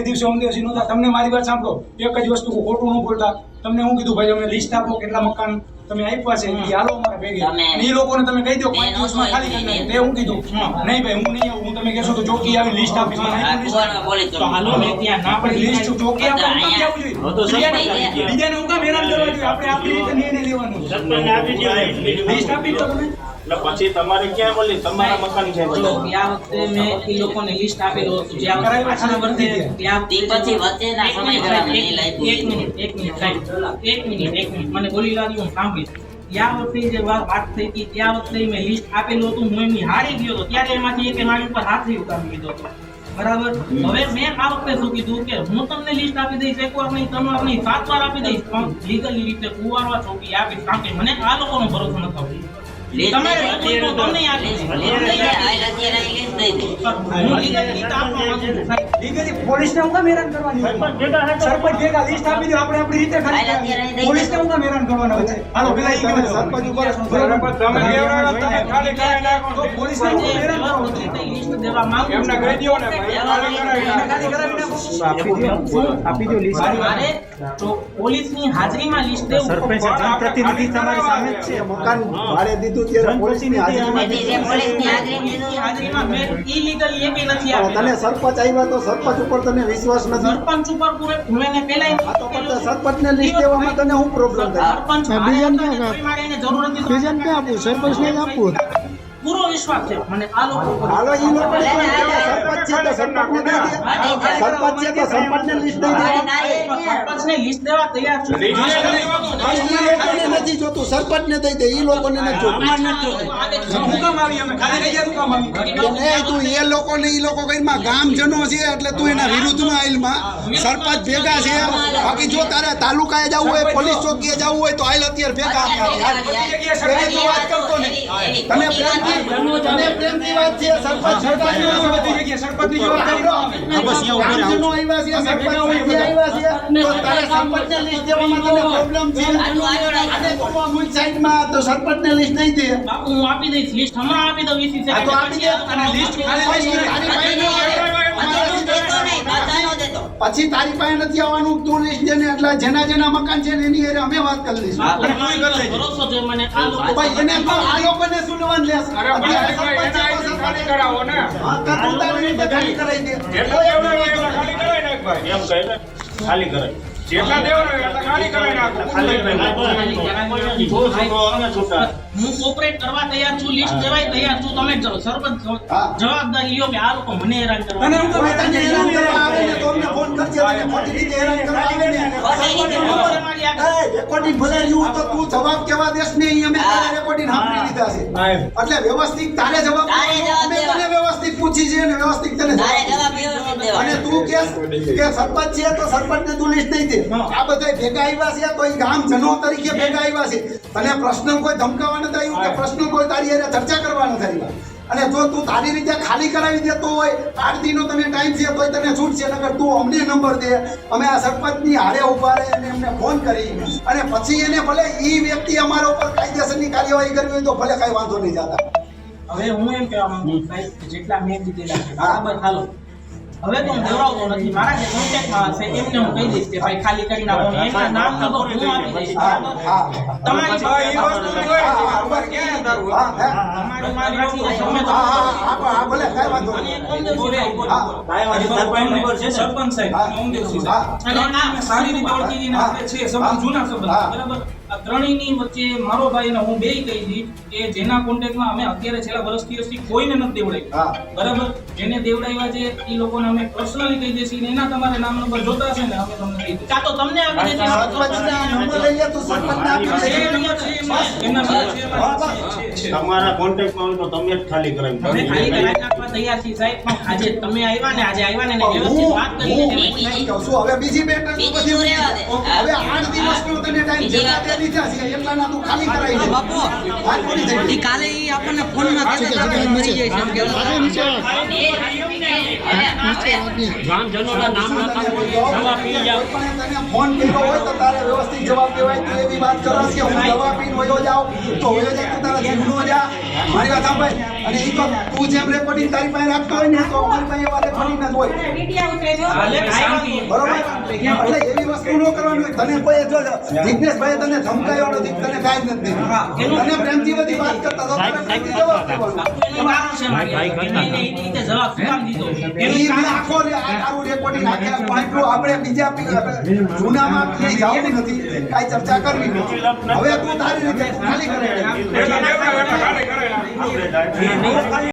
એ દિવસે નહોતા. તમને મારી વાત સાંભળો. એક જ વસ્તુ ખોટું ન બોલતા. તમને હું કીધું ભાઈ અમે લિસ્ટ આપો કેટલા મકાન તમે આપ્યા છે એ હાલો અમારે ભેગી. અને એ લોકોને તમે કહી દો પાંચ દિવસમાં ખાલી કરી નાખે. તે હું કીધું નહીં ભાઈ હું નહીં આવું. હું તમે કહેશો તો ચોકી આવી લિસ્ટ આપીશ તો હાલો મેં ત્યાં ના પડી લિસ્ટ ચોકી આપો હું કામ કેવું જોઈએ? બીજાને- હું કામ હેરાન કરવા જોઈએ. આપણે આપણી રીતે નિર્ણય લેવાનો. લિસ્ટ આપી દો તમે. એટલે પછી તમારે ક્યાં બોલી? તમારા મકાન છે બોલો, ગયા વખતે મેં એ લોકોને લિસ્ટ આપેલું હતું જે આપણે પાછળ વર્તે ત્યાં તે પછી વચ્ચેના સમયગાળામાં એક નહીં એક મિનિટ એક મિનિટ સાહેબ એક મિનિટ એક મિનિટ મને બોલી લાગ્યું હું સાંભળીશ ગયા વખતે જે વાત થઈ હતી ત્યાં વખતે મેં લિસ્ટ આપેલું હતું. હું એમની હારી ગયો હતો. ત્યારે એમાંથી એક મારી ઉપર હાથ ઉતારી લીધો હતો. બરાબર? હવે મેં આ વખતે શું કીધું કે હું તમને લિસ્ટ આપી દઈશ એક વાર નહીં તમે નહીં સાત વાર આપી દઈશ પણ લીગલી રીતે કુવારવા ચોકી આપીશ કારણ કે મને આ લોકોનો ભરોસો નથી દઈ. દે. હું કામ હેરાન કરવાની? સરપંચ ભેગા લિસ્ટ આપી દો આપણે આપણી રીતે ખાલી અત્યારે પોલીસને હું કામ હેરાન કરવાના છે. હાલો પેલા સરપંચ ઉપર પોલીસ પોલીસને હું હેરાન વ્યવસ્થિત આપી દો લિસ્ટ પોલીસની હાજરીમાં લિસ્ટ દેવું સરપંચ જનપ્રતિનિધિ તમારી સામે છે. મકાન ભાડે દીધું ત્યારે પોલીસની હાજરીમાં તેથી જે પોલીસની હાજરી પોલીસની હાજરીમાં મેં illegal એકેય નથી પણ તને સરપંચ આવ્યા તો સરપંચ ઉપર તને વિશ્વાસ નથી. સરપંચ ઉપર પૂરે મેં એને તો પણ સરપંચને લિસ્ટ દેવામાં તને હું પ્રોબ્લેમ થાય? સરપંચ બીજાને ક્યાં આપવું? સરપંચને જ આપવું. વિશ્વાસ છે મને આ લોકો. હાલો ઈ લોકો સરપંચ છે તો સરપંચ ને સરપંચ છે તો સરપંચને લિસ્ટ દઈ દે. સરપંચ ને લિસ્ટ દેવા તૈયાર છું. લોકોને નથી જોતું. સરપંચને દઈ દે. ઈ લોકોને નથી જોતું. હું કામ આવી અમે ખાલી જગ્યા ગયા કામ આવી એ તું એ લોકોને ઈ લોકો કઈમાં ગામજનો છે એટલે તું એના વિરુદ્ધમાં આઈલમાં સરપંચ ભેગા છે. બાકી જો તારે તાલુકાએ જવું હોય પોલીસ ચોકીએ જવું હોય તો આઈલ અત્યારે ભેગા એની વાત કરતો નહીં તને પ્રેમથી વાત છે સરપંચ સરપંચની જવાબદારી ન આવે. ગામજનો આવ્યા છે સરપંચ નથી આવ્યા છે. તો તારે સરપંચને લિસ્ટ દેવામાં તને પ્રોબ્લેમ છે? અને તું અમુક સાઈડમાં તો સરપંચને લિસ્ટ નહીં દે. હું આપી દઈશ લિસ્ટ હમણાં આપી દઉં વીસી આપી દે. અને લિસ્ટ ખાલી પછી list તારી પાસે પછી નહીં, તારી પાસે નથી આવવાનું. તું લિસ્ટ દે ને એટલે જેના જેના મકાન છે ને એની એરે અમે વાત કરી લઈશું. આપણે કોઈ કરી લઈશું ભરોસો છે મને આ લોકો ભાઈ એને તો આ લોકોને શું લેવાનું લેશે. અરે ભાઈ, ખાલી કરાવો ને. હા, કરતા તું તારી ખાલી કરાવી દે. એટલા ખાલી કરાવી નાખ ભાઈ. એમ કહે ખાલી કરે જેટલા દેવના એટલા ખાલી નાખો. હું કોપરેટ કરવા તૈયાર છું લિસ્ટ દેવાય તૈયાર છું. તમે સરપંચ. જવાબદારી લ્યો કે આ લોકો મને હેરાન કરવા અને હું કોઈ હેરાન કરવા આવે ને તો અમને ફોન કરજે. રીતે હેરાન કરવા આવે ને રેકોર્ડિંગ ભલે રહ્યું તો તું જવાબ કેવા દેશ ને અહીં અમે રેકોર્ડિંગ સાંભળી લીધા છે. એટલે વ્યવસ્થિત તારે જવાબ અમે તને વ્યવસ્થિત પૂછી છે અને વ્યવસ્થિત તને જવાબ અને તું કે કે સરપંચ છે તો સરપંચને તું લિસ્ટ નહીં દે. આ બધા ભેગા આવ્યા છે તો એ ગામ જનો તરીકે ભેગા આવ્યા છે. તને પ્રશ્ન કોઈ ધમકાવા નથી આવ્યું કે પ્રશ્ન કોઈ તારી હારે ચર્ચા કરવા નથી આવ્યા? અને જો તું તારી રીતે ખાલી કરાવી દેતો હોય આઠ દિનનો તને ટાઈમ છે તોય તને છૂટ છે નગર તું અમને નંબર દે. અમે આ સરપંચની હારે ઊભા રહે અને એમને ફોન કરી. અને પછી એને ભલે એ વ્યક્તિ અમારા ઉપર કાયદેસરની કાર્યવાહી કરવી હોય તો ભલે કાંઈ વાંધો નહીં જતા. હવે હું એમ કહેવા માંગુ છું સાહેબ કે જેટલા મેં જીતેલા છે બરાબર હાલો. હવે તો હું દેવડાવતો નથી. મારા જે કોન્ટેક્ટમાં હશે એમને હું કહી દઈશ કે ભાઈ ખાલી કરી નાખો. એમના નામ નંબર હું આપી દઈશ. તમારી તમારી મારી તમે તો હા. હા હા હા. ભલે કાંઈ વાંધો નહીં. સરપંચ સાહેબ હા. અને ઓમદેવજી હા. સાહેબ. અને આ સારી રીતે ઓળખી આપણે છે સંબંધ જૂના સંબંધ. બરાબર? આ ત્રણેયની વચ્ચે મારો ભાઈ અને હું બેય કહી દી કે જેના કોન્ટેક્ટમાં અમે અત્યારે છેલ્લા વર્ષથી વર્ષથી કોઈને નથી દેવડાવ્યું. બરાબર? જેને દેવડાવ્યા છે એ લોકોને અમે પર્સનલી કહી દઈશું એના તમારે નામ નંબર જોતા હશે ને અમે તમને કહી દઈએ. તો તમને આપી. તમારા કોન્ટેક્ટમાં તો તમે જ ખાલી કરાવી તમે ખાલી કરાવી નાખવા તૈયાર છીએ સાહેબ. પણ આજે તમે આવ્યા ને આજે આવ્યા ને એને વ્યવસ્થિત વાત છું હવે બીજી બેટર બીજી રહેવા દે. હવે આઠ દિવસનો તને ટાઈમ તે લીધા છે એટલાના તું ખાલી કરાવી દે. બાપુ. વાત પૂરી થઈ ગઈ. કાલે ઈ આપણને ફોનમાં કહેતા હતા કે મરી જાય છે એમ કે ગ્રામજનોના નામ લખાવો દવા પી જાઓ તને ફોન કર્યો હોય તો તારે વ્યવસ્થિત જવાબ દેવાય તું એવી વાત કરો કે હું દવા પીને વયો જાઉં તો વયો જાય તું તારા જીવનો જા મારી વાત સાંભળ. અને ઈ તો તું જેમ રેકોર્ડિંગ તારી પાસે રાખતો હોય ને તો અમારી પાસે એવા રેકોર્ડિંગ જ હોય. બરોબર? એટલે એવી વસ્તુ ન કરવાની હોય. તને કોઈ જો જિજ્ઞેશભાઈ તને ધમકાયો નથી તને કાંઈ નથી. તને પ્રેમથી બધી વાત કરતા તો તને પ્રેમથી જવાબ દેવાનો આપણે બીજા પી- જૂનામાં જવું નથી. કાંઈ ચર્ચા કરવી નથી. હવે તું તારી રીતે ખાલી કરે.